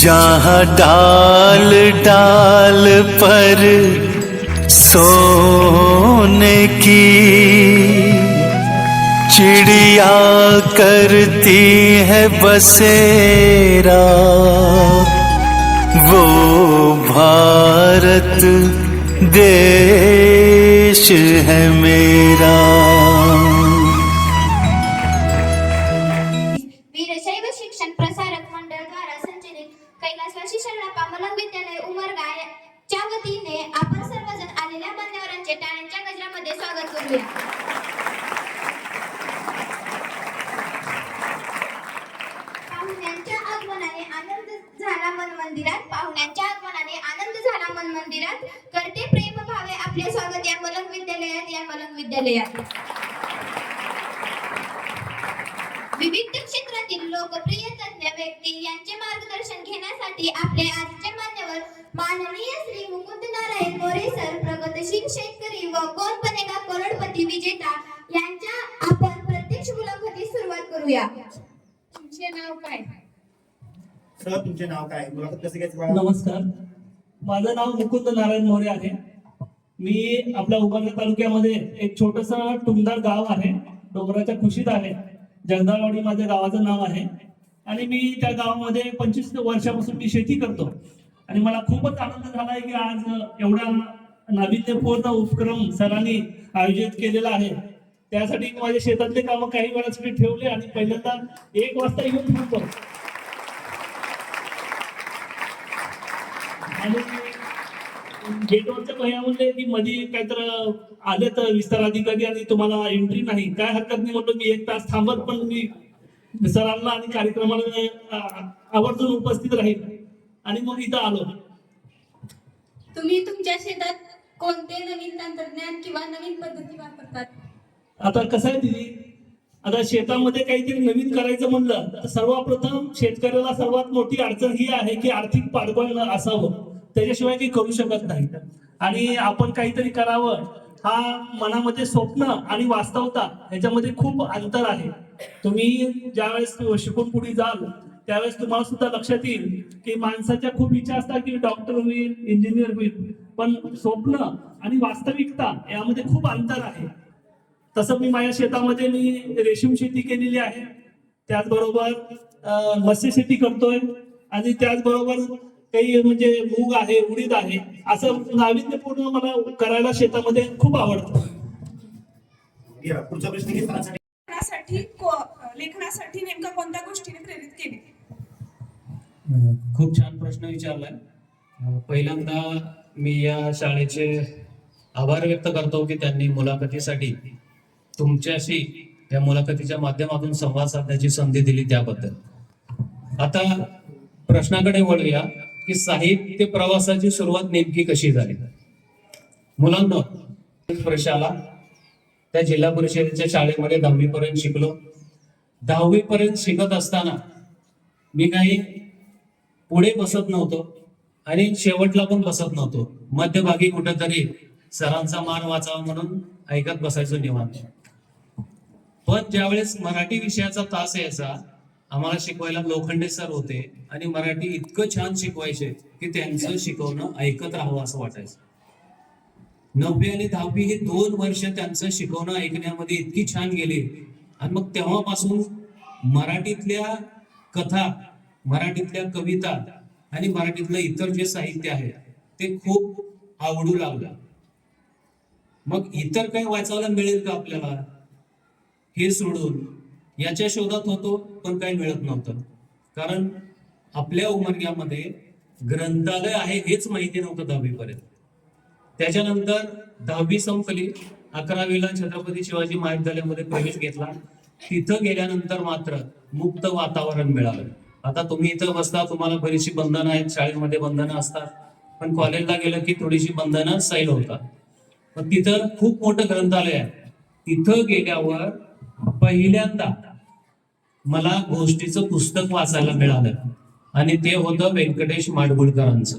जहाँ डाल डाल पर सोने की चिड़िया करती है बसेरा वो भारत देश है मेरा कैलासवासी शरणापा मलंग विद्यालय उमरगा च्या वतीने आपण सर्वजण आलेल्या मान्यवरांचे टाळ्यांच्या गजरामध्ये स्वागत करूया. पाहुण्यांच्या आगमनाने आनंद झाला मन मंदिरात. पाहुण्यांच्या आगमनाने आनंद झाला मन मंदिरात. करते प्रेम भावे आपले स्वागत या मलंग विद्यालयात या मलंग विद्यालयात. विविध क्षेत्रातील लोकप्रिय तज्ञ व्यक्ती यांचे मार्गदर्शन घेण्यासाठी आपले आजचे मान्यवर माननीय श्री मुकुंद नारायण मोरे सर प्रगतशील शेतकरी व कोण बनेगा करोडपती विजेता यांच्या आपण प्रत्यक्ष मुलाखती सुरुवात करूया. तुमचे नाव काय? सर तुमचे नाव काय? मुलाखत कसं घ्यायचं? नमस्कार. माझं नाव मुकुंद नारायण मोरे आहे. मी आपल्या उमरगा तालुक्यामध्ये एक छोटस टुमदार गाव आहे. डोंगराच्या खुशीत आहे. जगदाळवाडी माझ्या गावाचं नाव आहे. आणि मी त्या गावामध्ये पंचवीस वर्षापासून मी शेती करतो. आणि मला खूपच आनंद झाला आहे की आज एवढा नाविन्यपूर्ण उपक्रम सरांनी आयोजित केलेला आहे. त्यासाठी मी माझ्या शेतातले कामं काही वेळासाठी ठेवले आणि पहिल्यांदा एक वाजता येऊन थांबतो आणि गेटवरच्या भैया म्हणले की मध्ये काहीतरी आले तर विस्तार अधिकारी आणि तुम्हाला एंट्री नाही. काय हरकत नाही म्हणतो मी एक तास थांबत पण मी सरांना आणि कार्यक्रमाला आवर्जून उपस्थित राहील आणि मग इथं आलो. तुम्ही तुमच्या शेतात कोणते नवीन तंत्रज्ञान किंवा नवीन पद्धती वापरतात? आता कसं आहे दिदी? आता शेतामध्ये काहीतरी नवीन करायचं म्हणलं तर सर्वप्रथम शेतकऱ्याला सर्वात मोठी अडचण ही आहे की आर्थिक पाठबळ असावं. त्याच्याशिवाय काही करू शकत नाही. आणि आपण काहीतरी करावं हा मनामध्ये स्वप्न आणि वास्तवता ह्याच्यामध्ये खूप अंतर आहे. तुम्ही ज्यावेळेस शिकून पुढे जाल त्यावेळेस तुम्हाला सुद्धा लक्षात येईल की माणसाच्या खूप इच्छा असतात की डॉक्टर होईल इंजिनियर होईल. पण स्वप्न आणि वास्तविकता यामध्ये खूप अंतर आहे. तसं मी माझ्या शेतामध्ये मी रेशीम शेती केलेली आहे. त्याचबरोबर मत्स्य शेती करतोय. आणि त्याचबरोबर काही म्हणजे मूग आहे उडीद आहे असं नाविन्यपूर्ण मला करायला शेतामध्ये खूप आवडतं. लेखनासाठी लेखनासाठी नेमका कोणत्या गोष्टीने प्रेरित केले? खूप छान प्रश्न विचारलाय. पहिल्यांदा मी या शाळेचे आभार व्यक्त करतो की त्यांनी मुलाखतीसाठी तुमच्याशी या मुलाखतीच्या माध्यमातून संवाद साधण्याची संधी दिली त्याबद्दल. आता प्रश्नाकडे वळूया. की साहित्य प्रवासाची सुरुवात नेमकी कशी झाली? मुलांना प्रशाला त्या जिल्हा परिषदेच्या शाळेमध्ये दहावी पर्यंत शिकलो. दहावी पर्यंत शिकत असताना मी काही पुढे बसत नव्हतो आणि शेवटला पण बसत नव्हतो. मध्यभागी कुठेतरी सरांचा मान वाचावा म्हणून ऐकत बसायचो निवांत. पण ज्यावेळेस मराठी विषयाचा तास यायचा आम्हाला शिकवायला लोखंडे सर होते आणि मराठी इतकं छान शिकवायचे की त्यांचं शिकवणं ऐकत राहावं असं वाटायचं. नववी आणि दहावी हे दोन वर्ष त्यांचं शिकवणं ऐकण्यामध्ये इतकी छान गेली. आणि मग तेव्हापासून मराठीतल्या कथा मराठीतल्या कविता आणि मराठीतलं इतर जे साहित्य आहे ते खूप आवडू लागलं. मग इतर काही वाचायला मिळेल का आपल्याला? हे सोडून याच्या शोधात होतो पण काही मिळत नव्हतं. कारण आपल्या उमरग्यामध्ये ग्रंथालय आहे हेच माहिती नव्हतं दहावीपर्यंत. त्याच्यानंतर दहावी संपली अकरावीला छत्रपती शिवाजी महाविद्यालयामध्ये प्रवेश घेतला. तिथं गेल्यानंतर मात्र मुक्त वातावरण मिळालं. आता तुम्ही इथं बसता तुम्हाला बरीचशी बंधनं आहेत शाळेमध्ये बंधनं असतात. पण कॉलेजला गेलं की थोडीशी बंधनं सैल होतात. पण तिथं खूप मोठं ग्रंथालय आहे. तिथं गेल्यावर पहिल्यांदा मला गोष्टीचं पुस्तक वाचायला मिळालं. आणि ते होतं व्यंकटेश माडगुळकरांचं.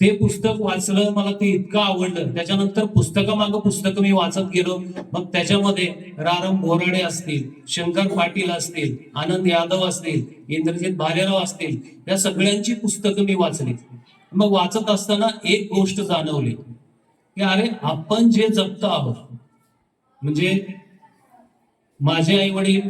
ते पुस्तक वाचलं मला ते इतकं आवडलं. त्याच्यानंतर पुस्तकामागं पुस्तकं मी वाचत गेलो. मग त्याच्यामध्ये रारम बोराडे असतील शंकर पाटील असतील आनंद यादव असतील इंद्रजित भालेराव असतील या सगळ्यांची पुस्तकं मी वाचली. मग वाचत असताना एक गोष्ट जाणवली की अरे आपण जे जगतो आहोत म्हणजे माझे आई वडील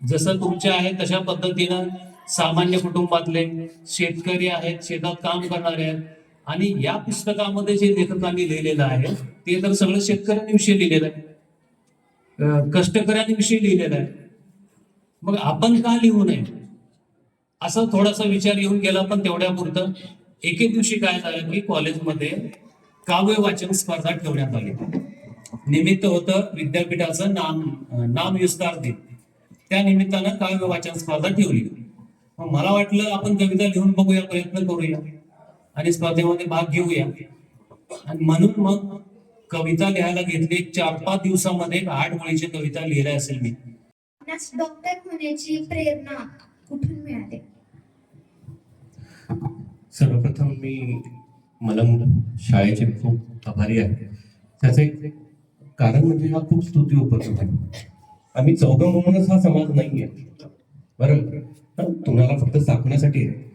जसं तुमचे आहे तशा पद्धतीनं सामान्य कुटुंबातले शेतकरी आहेत शेतात काम करणारे आहेत आणि या पुस्तकामध्ये जे लेखकांनी लिहिलेलं आहे ते तर सगळं शेतकऱ्यांविषयी लिहिलेलं आहे. कष्टकऱ्यांविषयी लिहिलेलं आहे. मग आपण का लिहू नये? असा थोडासा विचार येऊन गेला पण तेवढ्या पुरतं एके दिवशी काय झालं की कॉलेजमध्ये काव्य वाचन स्पर्धा ठेवण्यात आली. निमित्त होतं विद्यापीठाचं नाम नाम विस्तार दिन. त्या निमित्तानं काव्य वाचन स्पर्धा ठेवली. मग मला वाटलं आपण कविता लिहून बघूया प्रयत्न करूया. आणि स्पर्धेमध्ये भाग घेऊया. आणि म्हणून मग कविता लिहायला घेतली. चार पाच दिवसामध्ये आठ ओळीची कविता लिहिल्या असेल मी. आपणास डॉक्टर होण्याची प्रेरणा कुठून मिळाली? सर्वप्रथम मी मलंग शाळेचे खूप आभारी आहे त्याचं एक कारण म्हणजे हा खूप स्तुती उपक्रम आहे. आम्ही चौघं म्हणूनच हा समाज नाही आहे बरोबर पण तुम्हाला फक्त दाखवण्यासाठी आहे.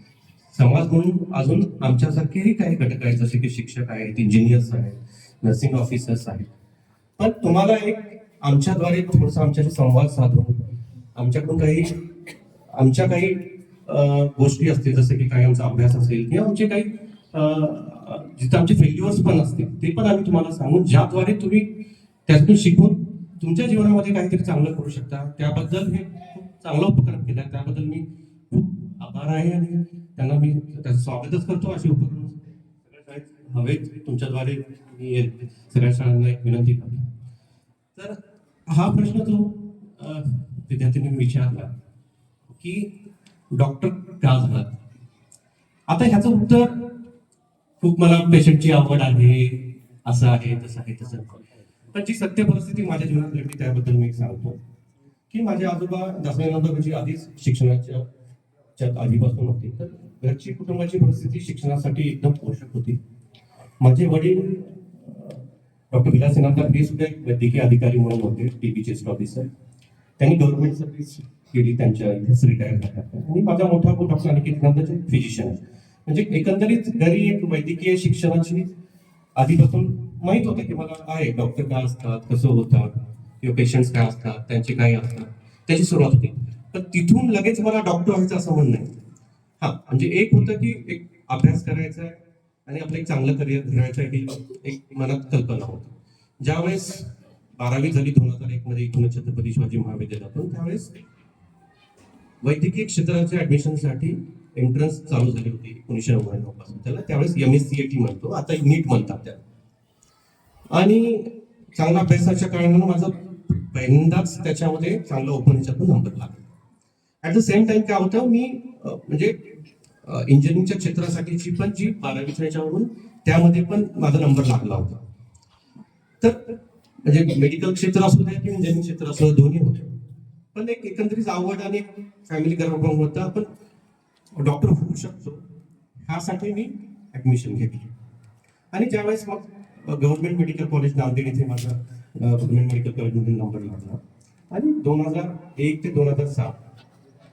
समाज म्हणून अजून आमच्यासारखेही काही घटक आहेत जसे की शिक्षक आहेत इंजिनियर्स आहेत नर्सिंग ऑफिसर्स आहेत. पण तुम्हाला एक आमच्याद्वारे थोडासा आमच्याशी संवाद साधून आमच्याकडून काही आमच्या काही गोष्टी असतील जसे की काही आमचा अभ्यास असेल किंवा आमचे काही जिथे आमचे फेल्युअर्स पण असतील ते पण आम्ही तुम्हाला सांगून ज्याद्वारे तुम्ही त्यातून शिकून तुमच्या जीवनामध्ये काहीतरी चांगलं करू शकता. त्याबद्दल हे खूप चांगला उपक्रम केला त्याबद्दल मी खूप आभार आहे आणि त्यांना मी त्याचं स्वागतच करतो असे उपक्रम. सगळ्या हवेत तुमच्याद्वारे मी सगळ्या शाळांना एक विनंती करतो. तर हा प्रश्न जो विद्यार्थ्यांनी विचारला की डॉक्टर का झाला? आता ह्याचं उत्तर खूप मला पेशंटची आवड आहे असं आहे तसं आहे तसं तर जी सत्य परिस्थिती माझ्या जीवनात घडली त्याबद्दल मी सांगतो. की माझे आजोबा दसऱ्यानंतर आधीच शिक्षणाच्या आधीपासून होती. तर घरची कुटुंबाची परिस्थिती शिक्षणासाठी एकदम पोषक होती. माझे वडील डॉक्टर विलास सिन्हाकर हे सुद्धा एक वैद्यकीय अधिकारी म्हणून होते टीबी चेस्ट ऑफिसर. त्यांनी गव्हर्नमेंट सर्व्हिस केली त्यांच्या इथेच रिटायर झाल्या. आणि माझा मोठा भाऊ डॉक्टर अनिकेत फिजिशियन आहे म्हणजे एकंदरीत घरी एक वैद्यकीय शिक्षणाची आधीपासून माहीत होतं की मला काय डॉक्टर काय असतात कसं होतात किंवा पेशंट्स काय असतात त्यांचे काय असतात त्याची सुरुवात होती. तर तिथून लगेच मला डॉक्टर व्हायचं असं म्हणणं नाही हा म्हणजे एक होतं की एक अभ्यास करायचा आहे आणि आपलं एक चांगलं करिअर घेण्यासाठी एक मनात कल्पना होती. ज्यावेळेस बारावी झाली दोन हजार एक मध्ये इथून छत्रपती शिवाजी महाविद्यालयातून त्यावेळेस वैद्यकीय क्षेत्राच्या ऍडमिशनसाठी एंट्रन्स चालू झाली होती एकोणीसशे नव्याण्णवपासून. त्याला त्यावेळेस M S C A T म्हणतो. आता नीट म्हणतात त्याला. आणि चांगला अभ्यासाच्या कारणानं माझा पहिल्यांदाच त्याच्यामध्ये चांगला ओपन याच्यातून नंबर लागला. ऍट द सेम टाइम काय होतं मी म्हणजे इंजिनिअरिंगच्या क्षेत्रासाठीची पण जी बारावीच्या याच्यावरून त्यामध्ये पण माझा नंबर लागला होता. तर म्हणजे मेडिकल क्षेत्र असू द्या किंवा इंजिनिअरिंग क्षेत्र असू दोन्ही होते. पण एक एकंदरीत आवड आणि फॅमिली गॅरबॉन्ड होता. पण डॉक्टर होऊ शकतो. ह्यासाठी मी ऍडमिशन घेतली. आणि ज्यावेळेस मग गव्हर्नमेंट मेडिकल कॉलेज नांदेड इथे माझा गव्हर्नमेंट मेडिकल कॉलेजमध्ये नंबर लागला. आणि दोन हजार एक ते दोन हजार सात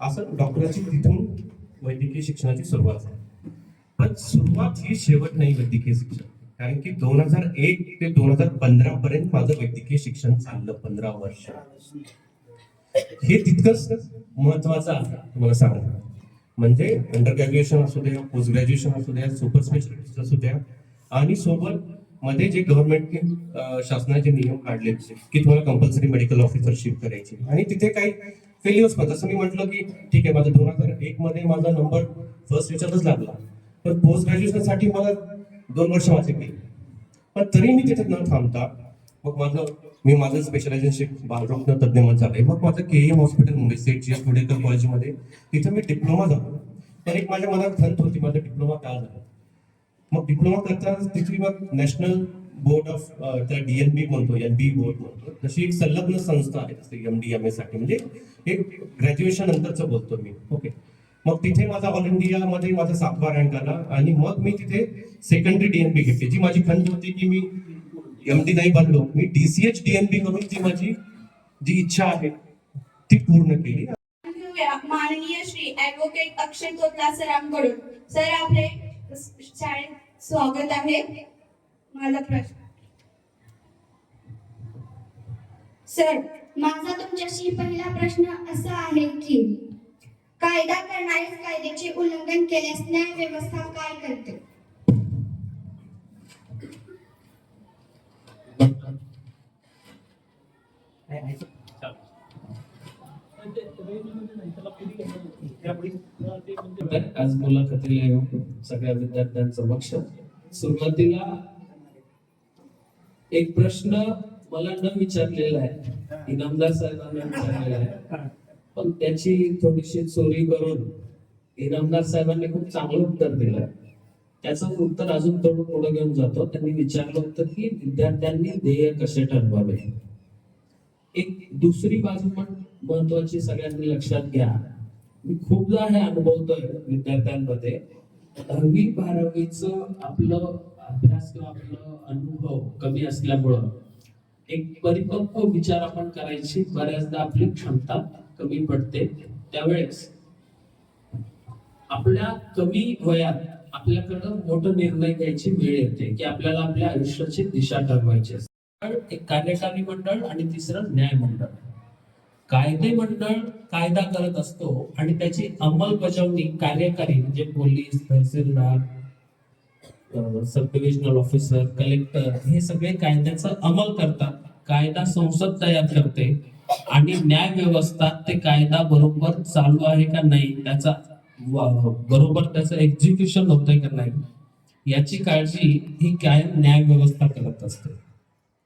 असं डॉक्टराची तिथून वैद्यकीय शिक्षणाची सुरुवात झाली. पण सुरुवात ही शेवट नाही वैद्यकीय शिक्षण. कारण की दोन हजार एक ते दोन हजार पंधरा पर्यंत माझं वैद्यकीय शिक्षण चाललं पंधरा वर्ष. हे तितकंच महत्वाचं आहे तुम्हाला सांगणार म्हणजे अंडर ग्रॅज्युएशन असू द्या पोस्ट ग्रॅज्युएशन असू द्या सुपर स्पेशालिस्ट असू द्या. आणि सोबत मध्ये जे गव्हर्नमेंटने शासनाचे नियम काढले की तुम्हाला कंपल्सरी मेडिकल ऑफिसरशिप करायची आणि तिथे काही फेल्युअर्स पण. जसं मी म्हटलं की ठीक आहे माझा दोन हजार एक मध्ये माझा नंबर फर्स्ट याच्यातच लागला. पण पोस्ट ग्रॅज्युएशनसाठी मला दोन वर्ष माझे गेले पण तरी मी तिथे न थांबता मग माझं मी माझं स्पेशलायझेशन बालरोग तज्ज्ञ म्हणून आहे मग माझं K M hospital Mumbai Seth G S medical कॉलेजमध्ये तिथं मी डिप्लोमा झालो. तर एक माझ्या मनात खंत होती माझा डिप्लोमा का झाला? मग डिप्लोमा करताना तिथली मग नॅशनल बोर्ड ऑफ त्या डीएनबी म्हणतो एन बी बोर्ड म्हणतो. तशी एक संलग्न संस्था आहे जसं एम डी एम ए साठी. म्हणजे एक ग्रॅज्युएशन नंतरचं बोलतो मी. ओके मग तिथे माझा ऑल इंडियामध्ये माझा सातवा रँक आला. आणि मग मी तिथे सेकंडरी डीएनपी घेतली जी माझी खंत होती की मी एमडी नाही बनलो. मी डीसीएच डीएनबी म्हणून जी माझी जी इच्छा आहे ती पूर्ण केली. माननीय श्री ऍडव्होकेट अक्षय तोतला सरांकडून. सर आपले शाळेत स्वागत आहे. माझा प्रश्न. सर माझा तुमच्याशी पहिला प्रश्न असा आहे की कायदा करणारे कायद्याचे उल्लंघन केल्यास न्याय व्यवस्था काय करते? आज मुलाखतीला येऊन सगळ्या विद्यार्थ्यांसमक्ष सुरुवातीला एक प्रश्न मला न विचारलेला आहे. इनामदार साहेबांना विचारलेला आहे. पण त्याची थोडीशी चोरी करून इनामदार साहेबांनी खूप चांगलं उत्तर दिलं. त्याचं उत्तर अजून थोडं पुढे घेऊन जातो. त्यांनी विचारलं होतं की विद्यार्थ्यांनी ध्येय कसे ठरवावे? एक दुसरी बाजू पण महत्वाची सगळ्यांनी लक्षात घ्या. मी खूपदा हे अनुभवतोय विद्यार्थ्यांमध्ये. दहावी बारावीच आपलं अभ्यास किंवा आपलं अनुभव कमी असल्यामुळं एक परिपक्व विचार आपण करायची बऱ्याचदा आपली क्षमता कमी पडते. त्यावेळेस आपल्या कमी वयात आपल्याकडं मोठं निर्णय घ्यायची वेळ येते की आपल्याला आपल्या आयुष्याची दिशा ठरवायची असते. एक कार्यकारी मंडळ आणि तिसरं न्याय मंडळ. कायदे मंडळ कायदा करत असतो आणि त्याची अंमलबजावणी कार्यकारी म्हणजे police tehsildar sub divisional officer collector हे सगळे कायद्याचा अंमल करतात. कायदा संसद तयार करते आणि न्याय व्यवस्था ते कायदा बरोबर चालू आहे का नाही त्याचा बरोबर त्याचं एक्झिक्युशन होतंय का नाही याची काळजी ही कायम न्याय व्यवस्था करत असते.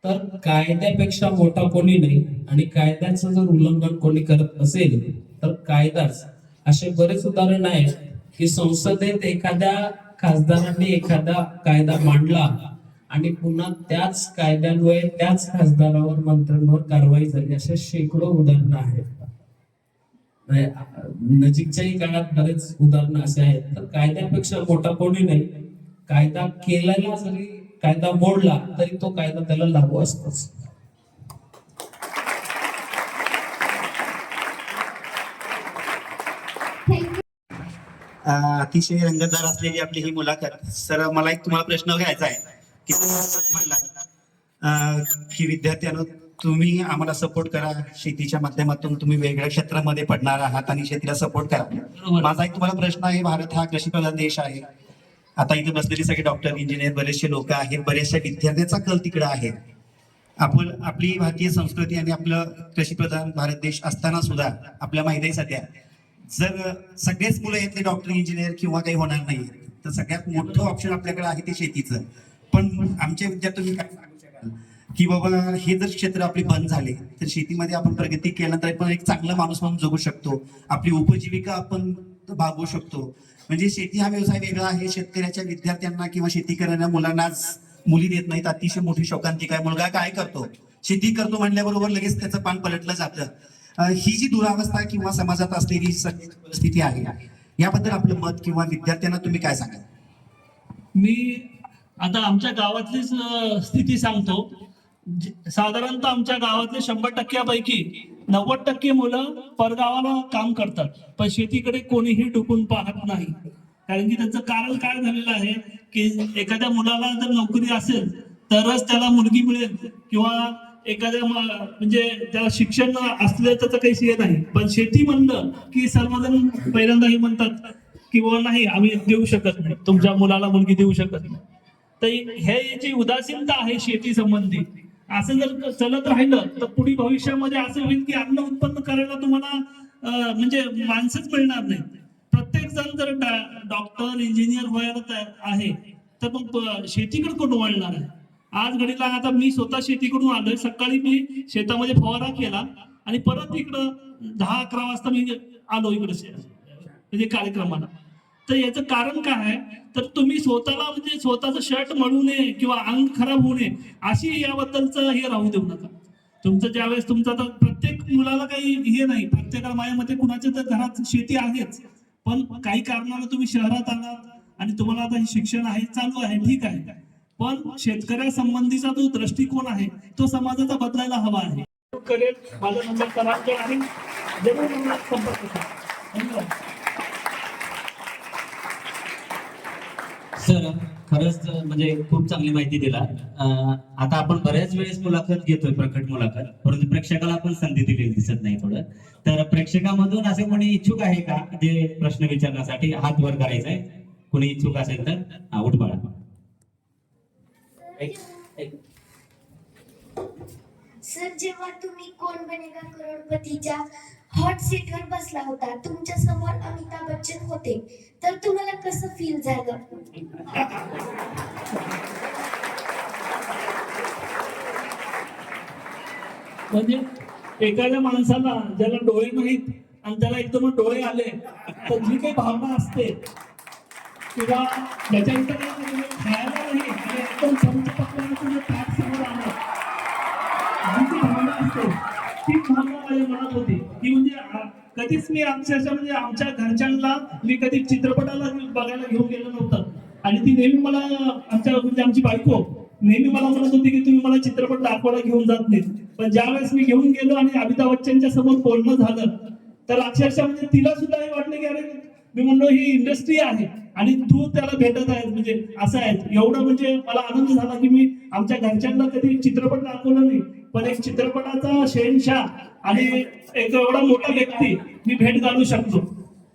तर कायद्यापेक्षा मोठा कोणी नाही आणि कायद्याचं जर उल्लंघन कोणी करत असेल तर कायदाच. असे बरेच उदाहरण आहेत की संसदेत एखाद्या खासदारांनी एखादा कायदा मांडला आणि पुन्हा त्याच कायद्यान्वये त्याच खासदारावर मंत्र्यांवर कारवाई झाली. असे शेकडो उदाहरणं आहेत. नजीकच्याही काळात बरेच उदाहरणं असे आहेत. तर कायद्यापेक्षा मोठा कोणी नाही. कायदा केलेला जरी कायदा मोडला तरी तो कायदा त्याला लागू असतोच. अतिशय रंगतदार असलेली आपली ही मुलाखत. सर मला एक तुम्हाला प्रश्न घ्यायचा आहे. की म्हणला, की तुम्ही आम्हाला सपोर्ट करा. शेतीच्या माध्यमातून तुम्ही वेगळ्या क्षेत्रामध्ये पडणार आहात आणि शेतीला सपोर्ट करा. माझा एक तुम्हाला प्रश्न आहे भारत हा कृषीप्रधान देश आहे. आता इथे बसलेले सगळे डॉक्टर इंजिनियर बरेचसे लोक आहेत बरेचशा विद्यार्थ्यांचा कल तिकडे आहे. आपण आपली भारतीय संस्कृती आणि आपलं कृषीप्रधान भारत देश असताना सुद्धा आपल्या माहिती आहे सध्या. जर सगळेच मुलं इथले डॉक्टर इंजिनियर किंवा काही होणार नाही तर सगळ्यात मोठं ऑप्शन आपल्याकडे आहे ते शेतीचं. पण आमचे विद्यार्थी काय सांगू शकाल? की बाबा हे जर क्षेत्र आपले बंद झाले तर शेतीमध्ये आपण प्रगती केल्यानंतर पण एक चांगला माणूस म्हणून जगू शकतो. आपली उपजीविका आपण भागवू शकतो. म्हणजे शेती हा व्यवसाय वेगळा आहे. शेतकऱ्याच्या विद्यार्थ्यांना किंवा शेती करणाऱ्या मुलांना मुली देत नाहीत. अतिशय मोठी शोकांतिका आहे. मुलगा काय करतो? शेती करतो म्हणल्याबरोबर लगेच त्याचं पान पलटलं जातं. ही जी दुरावस्था किंवा समाजात असलेली स्थिती आहे याबद्दल आपलं मत किंवा विद्यार्थ्यांना तुम्ही काय सांगाल? मी आता आमच्या गावातलीच स्थिती सांगतो. साधारणतः आमच्या गावातले शंभर टक्क्यापैकी नव्वद टक्के मुलं परगावाला काम करतात. पण शेतीकडे कोणीही डुकून पाहत नाही. कारण की त्याचं कारण काय झालेलं आहे की एखाद्या मुलाला जर नोकरी असेल तरच त्याला मुलगी मिळेल किंवा एखाद्या म्हणजे त्याला शिक्षण असलं तर काही हे नाही. पण शेती म्हणलं की सर्वजण पहिल्यांदा हे म्हणतात की बाबा नाही आम्ही देऊ शकत नाही. तुमच्या मुलाला मुलगी देऊ शकत नाही. तर हे जी उदासीनता आहे शेती संबंधी असं जर चलत राहिलं तर पुढे भविष्यामध्ये असं होईल की अन्न उत्पन्न करायला तुम्हाला म्हणजे माणसंच मिळणार नाही. प्रत्येक जण जर डॉक्टर इंजिनियर व्हायला तयार आहे तर मग शेतीकडे कोण वळणार आहे? आज घडीला आता मी स्वतः शेतीकडून आलोय. सकाळी मी शेतामध्ये फवारा केला आणि परत इकडं दहा अकरा वाजता मी आलो इकडे. म्हणजे कार्यक्रमाला. तर याचं कारण काय आहे? तर तुम्ही स्वतःला म्हणजे स्वतःचं शर्ट मळू नये किंवा अंग खराब होऊ नये अशी याबद्दलचं हे राहू देऊ नका. तुमचं ज्यावेळेस तुमचं तर प्रत्येक मुलाला काही हे नाही प्रत्येकाला माझ्या मते कुणाच्या तर घरात शेती आहेच. पण काही कारणानं तुम्ही शहरात आलात आणि तुम्हाला आता हे शिक्षण आहे चालू आहे ठीक आहे. पण शेतकऱ्या संबंधीचा जो दृष्टिकोन आहे तो समाजाचा बदलायला हवा आहे. करेल माझा नंबर आहे. जरूर संपर्क करा. धन्यवाद. सर खरंच म्हणजे खूप चांगली माहिती दिला. आता आपण बऱ्याच वेळेस मुलाखत घेतोय प्रकट मुलाखत. परंतु प्रेक्षकाला आपण संधी दिलेली दिसत नाही थोडं. तर प्रेक्षकामधून असे कोणी इच्छुक आहे का? जे प्रश्न विचारण्यासाठी हात वर करायचा आहे कोणी इच्छुक असेल तर? हा, उठ बाळा सर जेव्हा तुम्ही कोण बनेगा करोडपतीच्या हॉट सीटवर बसला होता. तुमच्यासमोर अमिताभ बच्चन होते. तर तुम्हाला कसं फील झालं? म्हणजे एखाद्या माणसाला ज्याला डोळे नाहीत आणि त्याला एकदम डोळे आले तर जी काही भावना असते किंवा त्याच्यानंतर खायला नाही आणि एकदम कधीच मी अक्षरशः म्हणजे आमच्या घरच्यांना मी कधी चित्रपटाला बघायला घेऊन गेलो नव्हतं. आणि ती नेहमी मला आमच्या म्हणजे आमची बायको नेहमी मला म्हणत होती की तुम्ही मला चित्रपट दाखवायला घेऊन जात नाही पण ज्या वेळेस मी घेऊन गेलो आणि अमिताभ बच्चनच्या समोर बोलणं झालं तर अक्षरशः म्हणजे तिला सुद्धा हे वाटलं की अरे मी म्हणलो ही इंडस्ट्री आहे आणि तू त्याला भेटत आहेस म्हणजे असं आहे. एवढं म्हणजे मला आनंद झाला की मी आमच्या घरच्यांना कधी चित्रपट दाखवला नाही. पण एक चित्रपटाचा शहनशाह आणि एक एवढा मोठा व्यक्ती मी भेट घालू शकतो.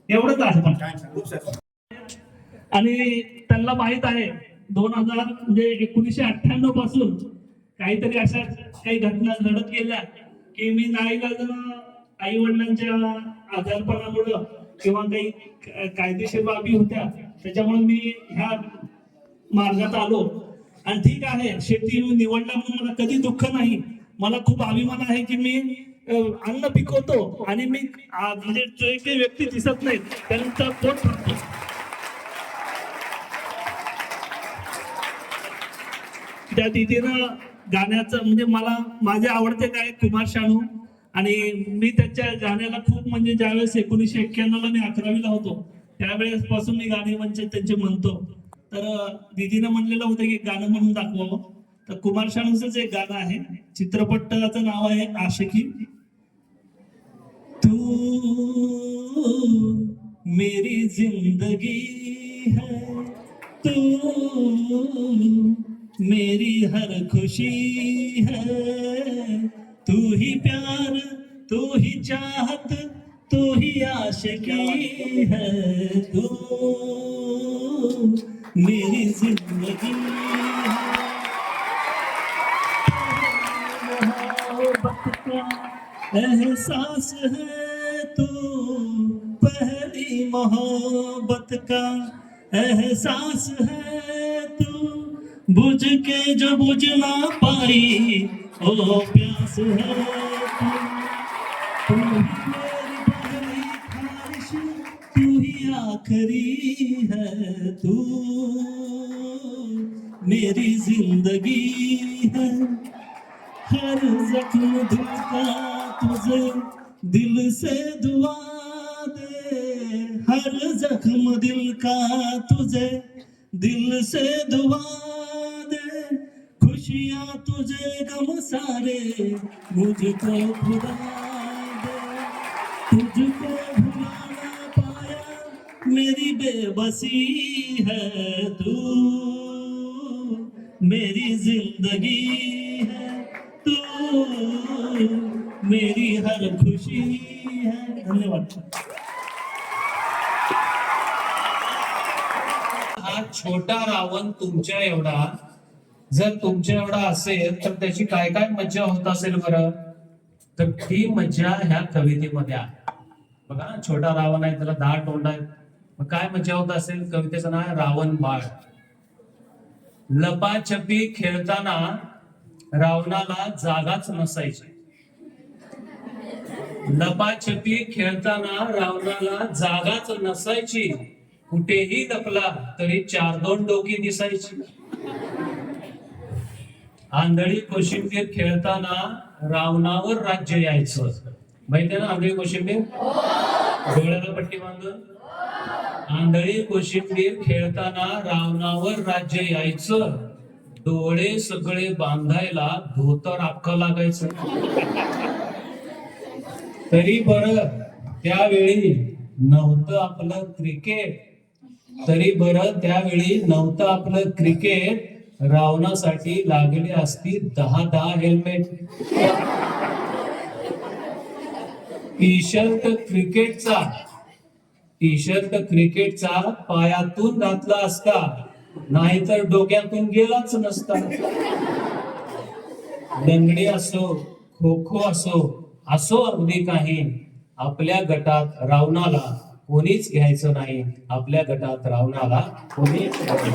एवढंच आहे. आणि त्यांना माहीत आहे दोन हजार म्हणजे एकोणीशे अठ्ठ्याण्णवपासून काहीतरी अशा काही घटना घडत गेल्या की मी नाही आई वडिलांच्या आजारपणामुळं किंवा काही कायदेशीर बाबी होत्या त्याच्यामुळे मी ह्या मार्गात आलो. आणि ठीक आहे शेती निवडल्यामुळे मला कधी दुःख नाही मला खूप अभिमान आहे की मी अन्न पिकवतो आणि मी म्हणजे जे काही व्यक्ती दिसत नाहीत त्यांचा पोट भरतो. त्या तिथीनं गाण्याचं म्हणजे मला माझे आवडते गायक कुमार शानू आणि मी त्याच्या गाण्याला खूप म्हणजे ज्यावेळेस एकोणीसशे एक्क्याण्णवला मी अकरावीला होतो त्यावेळेस पासून मी गाणे म्हणजे त्यांचे म्हणतो. तर दिदीनं म्हणलेलं होतं की गाणं म्हणून दाखवावं. तर कुमार शानूचंच एक गाणं आहे चित्रपटाचं नाव आहे आशिकी. तू मेरी जिंदगी है तू मेरी हर खुशी है तू ही प्यार तू ही चाहत तू ही आशिकी है तू मेरी एहसास है तू पहली मोहब्बत का एहसास है तू बुझ के जो बुझ ना पाई ओ प्यास है तू तू ही मेरी पहली ख्वाहिश तू ही आखिरी है तू मेरी जिंदगी है हर जख्म दिल से दुआ दे हर जख्म दिल का तुझे। दिल से दुआ दे खुशियाँ तुझे गम सारे मुझको खुदा दे। तुझको भुला ना पाया मेरी बेबसी है तू। मेरी जिंदगी है तू। मेरी हर खुशी है। धन्यवाद। हा छोटा रावण तुमच्या एवढा जर तुमच्या एवढा असेल तर त्याची काय काय मज्जा होत असेल बरं? तर ती मज्जा ह्या कवितेमध्ये आहे. बघा ना, छोटा रावण आहे त्याला दहा तोंड आहे मग काय मज्जा होत असेल? कवितेचं नाव आहे रावण बाळ. लपाछपी खेळताना रावणाला जागाच नसायची. लपाछपी खेळताना रावणाला जागाच नसायची. कुठेही लपला तरी चार दोन डोकी दिसायची. आंधळी कोशिंबीर खेळताना रावणावर राज्य यायचं. माहितीये ना आंधळी कोशिंबीर? डोळ्याला पट्टी बांधून आंधळी कोशिंबीर खेळताना रावणावर राज्य यायचं. डोळे सगळे बांधायला धोतर अख्खं लागायचं. तरी बर त्यावेळी नव्हतं आपलं क्रिकेट. तरी बरं त्यावेळी नव्हतं आपलं क्रिकेट. रावणासाठी लागले असती दहा दहा हेल्मेट टी शर्ट क्रिकेटचा. टी शर्ट क्रिकेटचा पायातून घातला असता. नाहीतर डोक्यातून गेलाच नसता. लंगडी असो खो खो असो असो अगदी काही आपल्या गटात रावणाला कोणीच घ्यायचं नाही. आपल्या गटात रावणाला कोणीच घ्यायचं